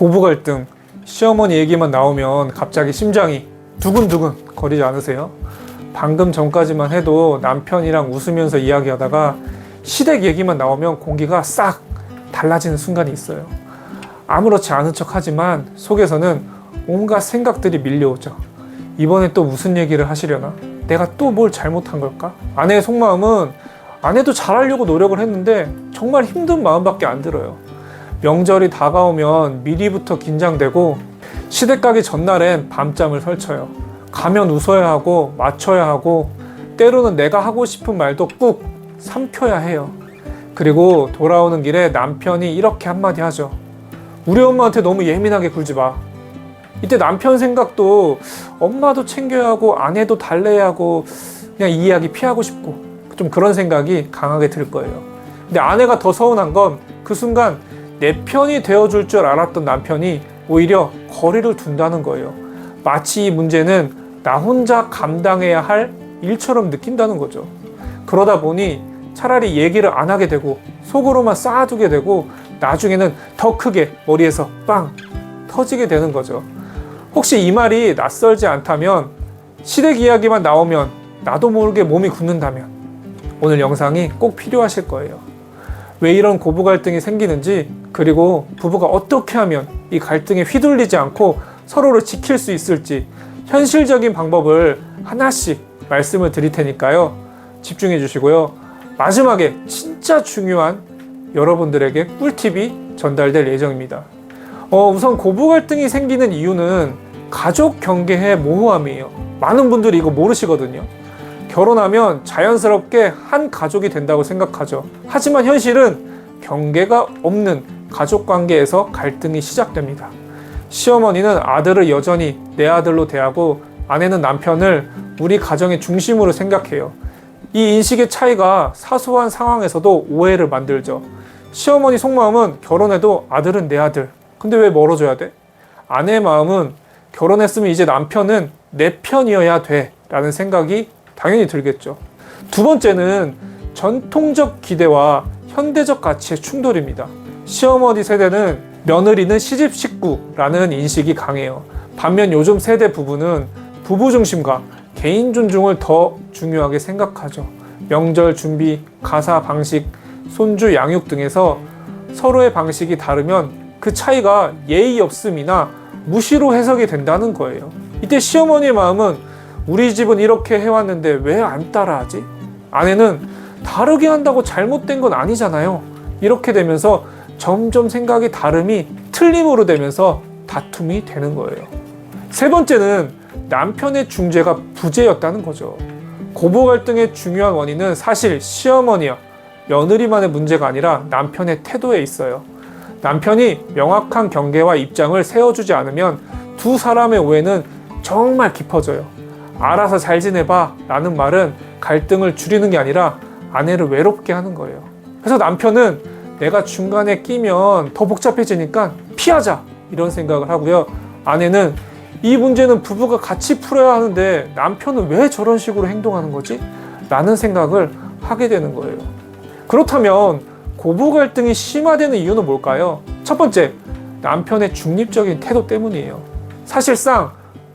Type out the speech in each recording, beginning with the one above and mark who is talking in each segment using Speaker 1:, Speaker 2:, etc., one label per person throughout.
Speaker 1: 고부 갈등, 시어머니 얘기만 나오면 갑자기 심장이 두근두근 거리지 않으세요? 방금 전까지만 해도 남편이랑 웃으면서 이야기하다가 시댁 얘기만 나오면 공기가 싹 달라지는 순간이 있어요. 아무렇지 않은 척 하지만 속에서는 온갖 생각들이 밀려오죠. 이번에 또 무슨 얘기를 하시려나? 내가 또 뭘 잘못한 걸까? 아내의 속마음은 아내도 잘하려고 노력을 했는데 정말 힘든 마음밖에 안 들어요. 명절이 다가오면 미리부터 긴장되고 시댁 가기 전날엔 밤잠을 설쳐요. 가면 웃어야 하고 맞춰야 하고 때로는 내가 하고 싶은 말도 꾹 삼켜야 해요. 그리고 돌아오는 길에 남편이 이렇게 한마디 하죠. 우리 엄마한테 너무 예민하게 굴지 마. 이때 남편 생각도 엄마도 챙겨야 하고 아내도 달래야 하고 그냥 이 이야기 피하고 싶고 좀 그런 생각이 강하게 들 거예요. 근데 아내가 더 서운한 건 그 순간 내 편이 되어줄 줄 알았던 남편이 오히려 거리를 둔다는 거예요. 마치 이 문제는 나 혼자 감당해야 할 일처럼 느낀다는 거죠. 그러다 보니 차라리 얘기를 안 하게 되고 속으로만 쌓아두게 되고 나중에는 더 크게 머리에서 빵 터지게 되는 거죠. 혹시 이 말이 낯설지 않다면 시댁 이야기만 나오면 나도 모르게 몸이 굳는다면 오늘 영상이 꼭 필요하실 거예요. 왜 이런 고부 갈등이 생기는지 그리고 부부가 어떻게 하면 이 갈등에 휘둘리지 않고 서로를 지킬 수 있을지 현실적인 방법을 하나씩 말씀을 드릴 테니까요. 집중해 주시고요. 마지막에 진짜 중요한 여러분들에게 꿀팁이 전달될 예정입니다. 어, 우선 고부 갈등이 생기는 이유는 가족 경계의 모호함이에요. 많은 분들이 이거 모르시거든요. 결혼하면 자연스럽게 한 가족이 된다고 생각하죠. 하지만 현실은 경계가 없는 가족 관계에서 갈등이 시작됩니다. 시어머니는 아들을 여전히 내 아들로 대하고 아내는 남편을 우리 가정의 중심으로 생각해요. 이 인식의 차이가 사소한 상황에서도 오해를 만들죠. 시어머니 속마음은 결혼해도 아들은 내 아들. 근데 왜 멀어져야 돼? 아내의 마음은 결혼했으면 이제 남편은 내 편이어야 돼. 라는 생각이 당연히 들겠죠. 두 번째는 전통적 기대와 현대적 가치의 충돌입니다. 시어머니 세대는 며느리는 시집 식구라는 인식이 강해요. 반면 요즘 세대 부부는 부부 중심과 개인 존중을 더 중요하게 생각하죠. 명절 준비, 가사 방식, 손주 양육 등에서 서로의 방식이 다르면 그 차이가 예의 없음이나 무시로 해석이 된다는 거예요. 이때 시어머니의 마음은 우리 집은 이렇게 해왔는데 왜 안 따라하지? 아내는 다르게 한다고 잘못된 건 아니잖아요. 이렇게 되면서 점점 생각이 다름이 틀림으로 되면서 다툼이 되는 거예요. 세 번째는 남편의 중재가 부재였다는 거죠. 고부 갈등의 중요한 원인은 사실 시어머니와 며느리만의 문제가 아니라 남편의 태도에 있어요. 남편이 명확한 경계와 입장을 세워주지 않으면 두 사람의 오해는 정말 깊어져요. 알아서 잘 지내봐 라는 말은 갈등을 줄이는 게 아니라 아내를 외롭게 하는 거예요. 그래서 남편은 내가 중간에 끼면 더 복잡해지니까 피하자 이런 생각을 하고요. 아내는 이 문제는 부부가 같이 풀어야 하는데 남편은 왜 저런 식으로 행동하는 거지? 라는 생각을 하게 되는 거예요. 그렇다면 고부 갈등이 심화되는 이유는 뭘까요? 첫 번째, 남편의 중립적인 태도 때문이에요. 사실상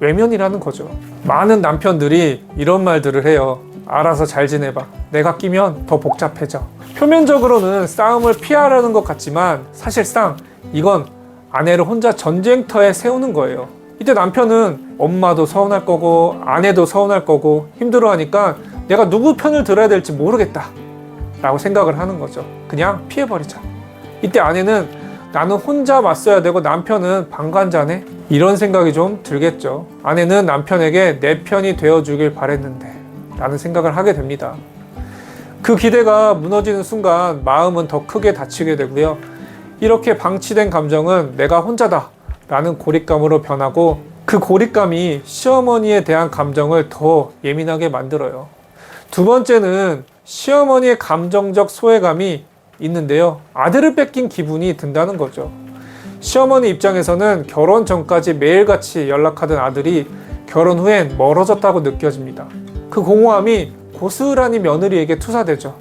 Speaker 1: 외면이라는 거죠. 많은 남편들이 이런 말들을 해요. 알아서 잘 지내봐. 내가 끼면 더 복잡해져. 표면적으로는 싸움을 피하려는 것 같지만 사실상 이건 아내를 혼자 전쟁터에 세우는 거예요. 이때 남편은 엄마도 서운할 거고 아내도 서운할 거고 힘들어하니까 내가 누구 편을 들어야 될지 모르겠다. 라고 생각을 하는 거죠. 그냥 피해버리자. 이때 아내는 나는 혼자 맞서야 되고 남편은 방관자네? 이런 생각이 좀 들겠죠. 아내는 남편에게 내 편이 되어주길 바랬는데 라는 생각을 하게 됩니다. 그 기대가 무너지는 순간 마음은 더 크게 다치게 되고요. 이렇게 방치된 감정은 내가 혼자다 라는 고립감으로 변하고 그 고립감이 시어머니에 대한 감정을 더 예민하게 만들어요. 두 번째는 시어머니의 감정적 소외감이 있는데요. 아들을 뺏긴 기분이 든다는 거죠. 시어머니 입장에서는 결혼 전까지 매일같이 연락하던 아들이 결혼 후엔 멀어졌다고 느껴집니다. 그 공허함이 고스란히 며느리에게 투사되죠.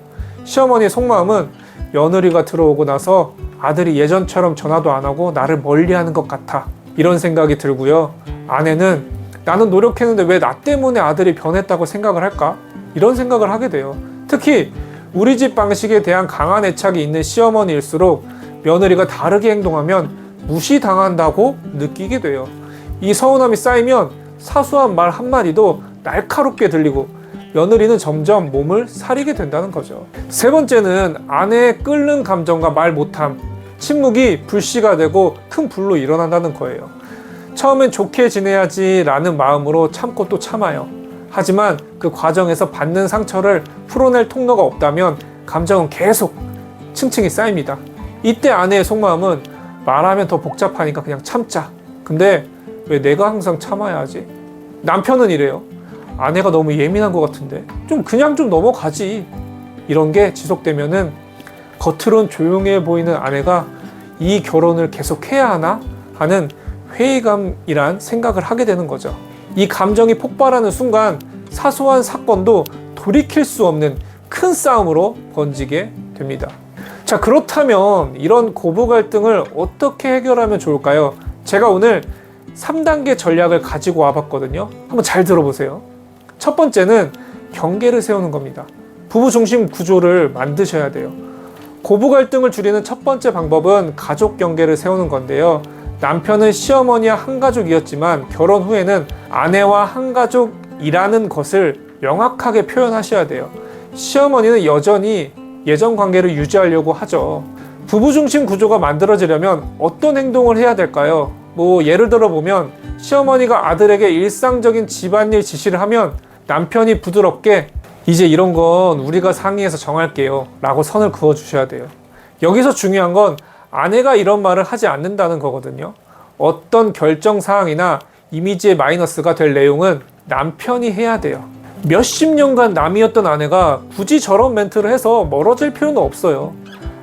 Speaker 1: 시어머니의 속마음은 며느리가 들어오고 나서 아들이 예전처럼 전화도 안 하고 나를 멀리 하는 것 같아. 이런 생각이 들고요. 아내는 나는 노력했는데 왜 나 때문에 아들이 변했다고 생각을 할까? 이런 생각을 하게 돼요. 특히 우리 집 방식에 대한 강한 애착이 있는 시어머니일수록 며느리가 다르게 행동하면 무시당한다고 느끼게 돼요. 이 서운함이 쌓이면 사소한 말 한마디도 날카롭게 들리고 며느리는 점점 몸을 사리게 된다는 거죠. 세 번째는 아내의 끓는 감정과 말 못함, 침묵이 불씨가 되고 큰 불로 일어난다는 거예요. 처음엔 좋게 지내야지라는 마음으로 참고 또 참아요. 하지만 그 과정에서 받는 상처를 풀어낼 통로가 없다면 감정은 계속 층층이 쌓입니다. 이때 아내의 속마음은 말하면 더 복잡하니까 그냥 참자. 근데 왜 내가 항상 참아야 하지? 남편은 이래요. 아내가 너무 예민한 것 같은데 좀 그냥 좀 넘어가지. 이런 게 지속되면은 겉으론 조용해 보이는 아내가 이 결혼을 계속 해야 하나 하는 회의감이란 생각을 하게 되는 거죠. 이 감정이 폭발하는 순간 사소한 사건도 돌이킬 수 없는 큰 싸움으로 번지게 됩니다. 자, 그렇다면 이런 고부 갈등을 어떻게 해결하면 좋을까요? 제가 오늘 3단계 전략을 가지고 와봤거든요. 한번 잘 들어보세요. 첫 번째는 경계를 세우는 겁니다. 부부 중심 구조를 만드셔야 돼요. 고부 갈등을 줄이는 첫 번째 방법은 가족 경계를 세우는 건데요. 남편은 시어머니와 한 가족이었지만 결혼 후에는 아내와 한 가족이라는 것을 명확하게 표현하셔야 돼요. 시어머니는 여전히 예전 관계를 유지하려고 하죠. 부부 중심 구조가 만들어지려면 어떤 행동을 해야 될까요? 뭐 예를 들어 보면 시어머니가 아들에게 일상적인 집안일 지시를 하면 남편이 부드럽게 이제 이런 건 우리가 상의해서 정할게요. 라고 선을 그어 주셔야 돼요. 여기서 중요한 건 아내가 이런 말을 하지 않는다는 거거든요. 어떤 결정 사항이나 이미지의 마이너스가 될 내용은 남편이 해야 돼요. 몇십 년간 남이었던 아내가 굳이 저런 멘트를 해서 멀어질 필요는 없어요.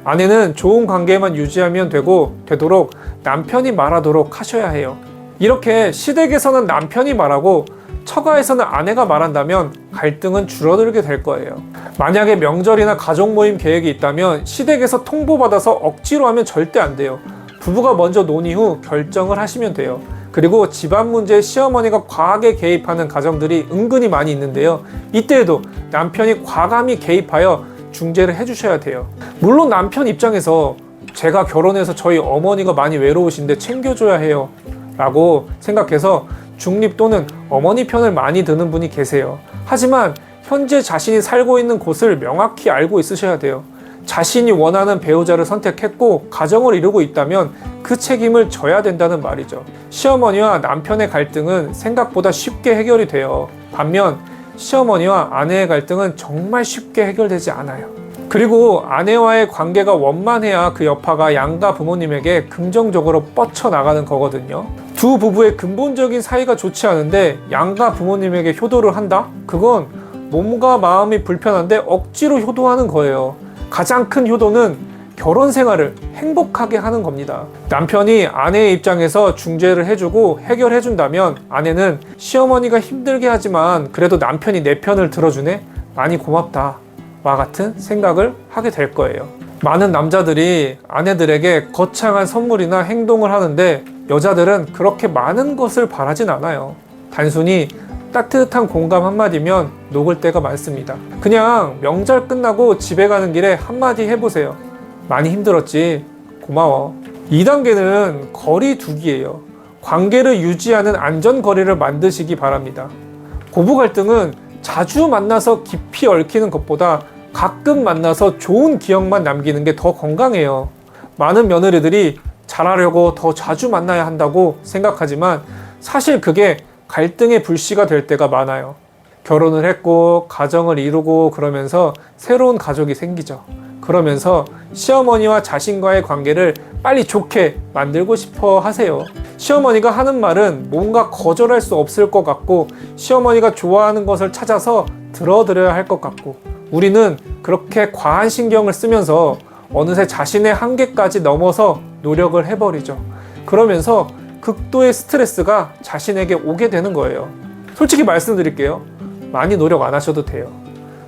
Speaker 1: 아내는 좋은 관계만 유지하면 되고 되도록 남편이 말하도록 하셔야 해요. 이렇게 시댁에서는 남편이 말하고 처가에서는 아내가 말한다면 갈등은 줄어들게 될 거예요. 만약에 명절이나 가족 모임 계획이 있다면 시댁에서 통보받아서 억지로 하면 절대 안 돼요. 부부가 먼저 논의 후 결정을 하시면 돼요. 그리고 집안 문제에 시어머니가 과하게 개입하는 가정들이 은근히 많이 있는데요. 이때에도 남편이 과감히 개입하여 중재를 해주셔야 돼요. 물론 남편 입장에서 제가 결혼해서 저희 어머니가 많이 외로우신데 챙겨줘야 해요. 라고 생각해서 중립 또는 어머니 편을 많이 드는 분이 계세요. 하지만 현재 자신이 살고 있는 곳을 명확히 알고 있으셔야 돼요. 자신이 원하는 배우자를 선택했고 가정을 이루고 있다면 그 책임을 져야 된다는 말이죠. 시어머니와 남편의 갈등은 생각보다 쉽게 해결이 돼요. 반면 시어머니와 아내의 갈등은 정말 쉽게 해결되지 않아요. 그리고 아내와의 관계가 원만해야 그 여파가 양가 부모님에게 긍정적으로 뻗쳐나가는 거거든요. 두 부부의 근본적인 사이가 좋지 않은데 양가 부모님에게 효도를 한다? 그건 몸과 마음이 불편한데 억지로 효도하는 거예요. 가장 큰 효도는 결혼 생활을 행복하게 하는 겁니다. 남편이 아내의 입장에서 중재를 해주고 해결해준다면 아내는 시어머니가 힘들게 하지만 그래도 남편이 내 편을 들어주네? 많이 고맙다. 와 같은 생각을 하게 될 거예요. 많은 남자들이 아내들에게 거창한 선물이나 행동을 하는데 여자들은 그렇게 많은 것을 바라진 않아요. 단순히 따뜻한 공감 한마디면 녹을 때가 많습니다. 그냥 명절 끝나고 집에 가는 길에 한마디 해보세요. 많이 힘들었지. 고마워. 2단계는 거리 두기예요. 관계를 유지하는 안전거리를 만드시기 바랍니다. 고부 갈등은 자주 만나서 깊이 얽히는 것보다 가끔 만나서 좋은 기억만 남기는 게 더 건강해요. 많은 며느리들이 잘하려고 더 자주 만나야 한다고 생각하지만 사실 그게 갈등의 불씨가 될 때가 많아요. 결혼을 했고 가정을 이루고 그러면서 새로운 가족이 생기죠. 그러면서 시어머니와 자신과의 관계를 빨리 좋게 만들고 싶어 하세요. 시어머니가 하는 말은 뭔가 거절할 수 없을 것 같고 시어머니가 좋아하는 것을 찾아서 들어드려야 할 것 같고 우리는 그렇게 과한 신경을 쓰면서 어느새 자신의 한계까지 넘어서 노력을 해버리죠. 그러면서 극도의 스트레스가 자신에게 오게 되는 거예요. 솔직히 말씀드릴게요. 많이 노력 안 하셔도 돼요.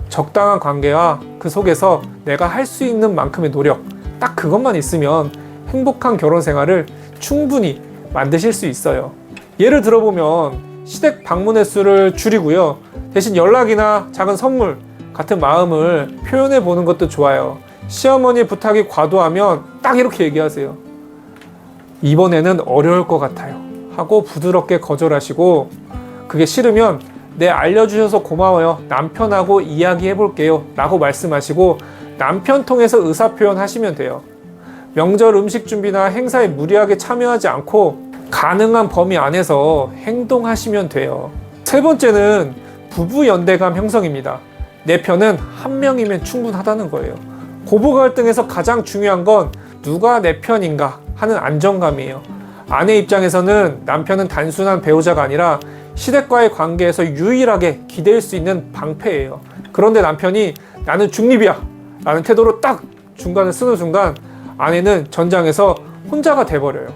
Speaker 1: 적당한 관계와 그 속에서 내가 할 수 있는 만큼의 노력 딱 그것만 있으면 행복한 결혼 생활을 충분히 만드실 수 있어요. 예를 들어보면 시댁 방문 횟수를 줄이고요. 대신 연락이나 작은 선물 같은 마음을 표현해 보는 것도 좋아요. 시어머니 부탁이 과도하면 딱 이렇게 얘기하세요. 이번에는 어려울 것 같아요. 하고 부드럽게 거절하시고 그게 싫으면 네 알려주셔서 고마워요. 남편하고 이야기해 볼게요. 라고 말씀하시고 남편 통해서 의사표현 하시면 돼요. 명절 음식 준비나 행사에 무리하게 참여하지 않고 가능한 범위 안에서 행동하시면 돼요. 세 번째는 부부 연대감 형성입니다. 내 편은 한 명이면 충분하다는 거예요. 고부 갈등에서 가장 중요한 건 누가 내 편인가 하는 안정감이에요. 아내 입장에서는 남편은 단순한 배우자가 아니라 시댁과의 관계에서 유일하게 기댈 수 있는 방패예요. 그런데 남편이 나는 중립이야 라는 태도로 딱 중간을 쓰는 순간 아내는 전장에서 혼자가 돼버려요.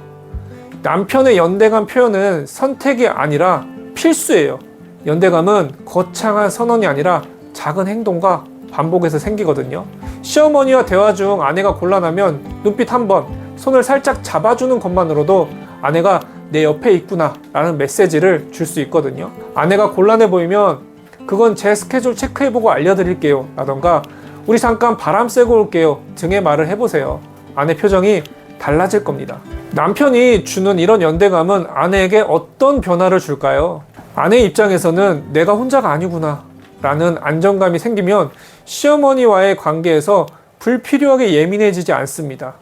Speaker 1: 남편의 연대감 표현은 선택이 아니라 필수예요. 연대감은 거창한 선언이 아니라 작은 행동과 반복해서 생기거든요. 시어머니와 대화 중 아내가 곤란하면 눈빛 한 번, 손을 살짝 잡아주는 것만으로도 아내가 내 옆에 있구나 라는 메시지를 줄 수 있거든요. 아내가 곤란해 보이면 그건 제 스케줄 체크해보고 알려드릴게요 라던가 우리 잠깐 바람 쐬고 올게요 등의 말을 해보세요. 아내 표정이 달라질 겁니다. 남편이 주는 이런 연대감은 아내에게 어떤 변화를 줄까요? 아내 입장에서는 내가 혼자가 아니구나 라는 안정감이 생기면 시어머니와의 관계에서 불필요하게 예민해지지 않습니다.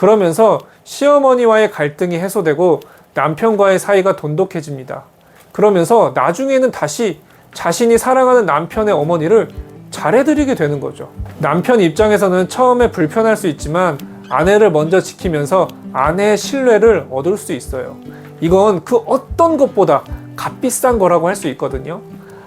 Speaker 1: 그러면서 시어머니와의 갈등이 해소되고 남편과의 사이가 돈독해집니다. 그러면서 나중에는 다시 자신이 사랑하는 남편의 어머니를 잘해드리게 되는 거죠. 남편 입장에서는 처음에 불편할 수 있지만 아내를 먼저 지키면서 아내의 신뢰를 얻을 수 있어요. 이건 그 어떤 것보다 값비싼 거라고 할 수 있거든요.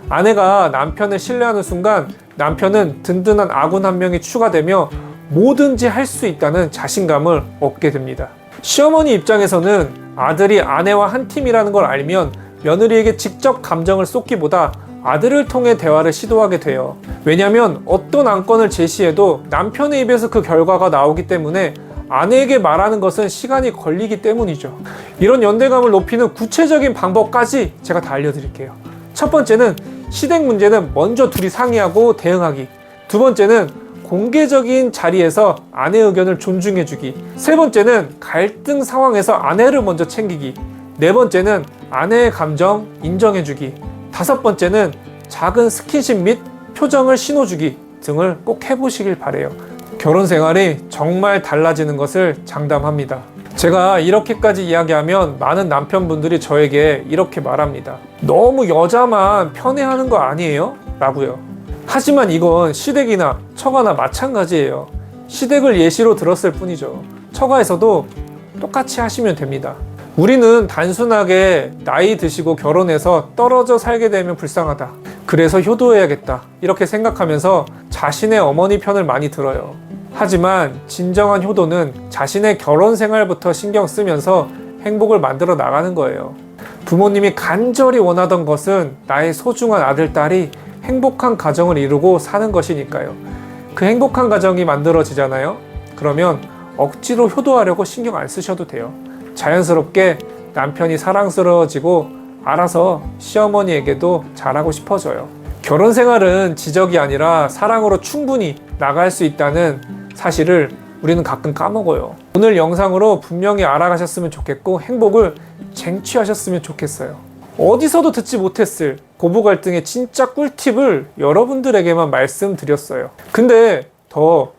Speaker 1: 아내가 남편을 신뢰하는 순간 남편은 든든한 아군 한 명이 추가되며 뭐든지 할 수 있다는 자신감을 얻게 됩니다. 시어머니 입장에서는 아들이 아내와 한 팀이라는 걸 알면 며느리에게 직접 감정을 쏟기보다 아들을 통해 대화를 시도하게 돼요. 왜냐하면 어떤 안건을 제시해도 남편의 입에서 그 결과가 나오기 때문에 아내에게 말하는 것은 시간이 걸리기 때문이죠. 이런 연대감을 높이는 구체적인 방법까지 제가 다 알려드릴게요. 첫 번째는 시댁 문제는 먼저 둘이 상의하고 대응하기. 두 번째는 공개적인 자리에서 아내 의견을 존중해주기. 세 번째는 갈등 상황에서 아내를 먼저 챙기기. 네 번째는 아내의 감정 인정해주기. 다섯 번째는 작은 스킨십 및 표정을 신호주기 등을 꼭 해보시길 바래요. 결혼 생활이 정말 달라지는 것을 장담합니다. 제가 이렇게까지 이야기하면 많은 남편분들이 저에게 이렇게 말합니다. 너무 여자만 편애하는 거 아니에요? 라고요. 하지만 이건 시댁이나 처가나 마찬가지예요. 시댁을 예시로 들었을 뿐이죠. 처가에서도 똑같이 하시면 됩니다. 우리는 단순하게 나이 드시고 결혼해서 떨어져 살게 되면 불쌍하다. 그래서 효도해야겠다. 이렇게 생각하면서 자신의 어머니 편을 많이 들어요. 하지만 진정한 효도는 자신의 결혼 생활부터 신경 쓰면서 행복을 만들어 나가는 거예요. 부모님이 간절히 원하던 것은 나의 소중한 아들, 딸이 행복한 가정을 이루고 사는 것이니까요. 그 행복한 가정이 만들어지잖아요. 그러면 억지로 효도하려고 신경 안 쓰셔도 돼요. 자연스럽게 남편이 사랑스러워지고 알아서 시어머니에게도 잘하고 싶어져요. 결혼 생활은 지적이 아니라 사랑으로 충분히 나갈 수 있다는 사실을 우리는 가끔 까먹어요. 오늘 영상으로 분명히 알아가셨으면 좋겠고 행복을 쟁취하셨으면 좋겠어요. 어디서도 듣지 못했을 고부 갈등의 진짜 꿀팁을 여러분들에게만 말씀드렸어요. 근데 더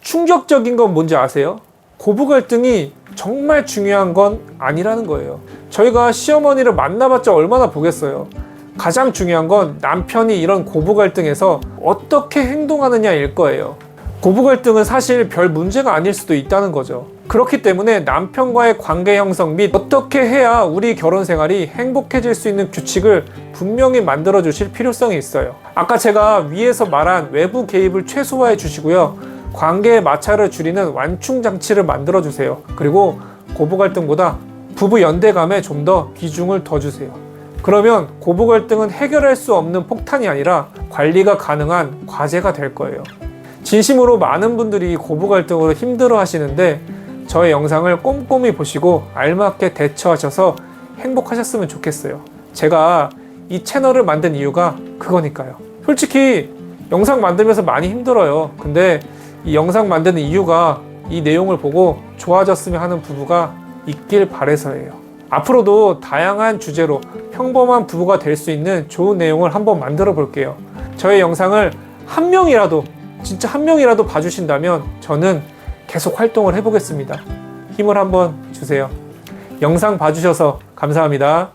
Speaker 1: 충격적인 건 뭔지 아세요? 고부 갈등이 정말 중요한 건 아니라는 거예요. 저희가 시어머니를 만나봤자 얼마나 보겠어요. 가장 중요한 건 남편이 이런 고부 갈등에서 어떻게 행동하느냐일 거예요. 고부 갈등은 사실 별 문제가 아닐 수도 있다는 거죠. 그렇기 때문에 남편과의 관계 형성 및 어떻게 해야 우리 결혼 생활이 행복해질 수 있는 규칙을 분명히 만들어 주실 필요성이 있어요. 아까 제가 위에서 말한 외부 개입을 최소화해 주시고요. 관계의 마찰을 줄이는 완충 장치를 만들어 주세요. 그리고 고부 갈등보다 부부 연대감에 좀 더 비중을 더 주세요. 그러면 고부 갈등은 해결할 수 없는 폭탄이 아니라 관리가 가능한 과제가 될 거예요. 진심으로 많은 분들이 고부 갈등으로 힘들어 하시는데 저의 영상을 꼼꼼히 보시고 알맞게 대처하셔서 행복하셨으면 좋겠어요. 제가 이 채널을 만든 이유가 그거니까요. 솔직히 영상 만들면서 많이 힘들어요. 근데 이 영상 만드는 이유가 이 내용을 보고 좋아졌으면 하는 부부가 있길 바래서예요. 앞으로도 다양한 주제로 평범한 부부가 될 수 있는 좋은 내용을 한번 만들어 볼게요. 저의 영상을 한 명이라도 진짜 한 명이라도 봐주신다면 저는 계속 활동을 해보겠습니다. 힘을 한번 주세요. 영상 봐주셔서 감사합니다.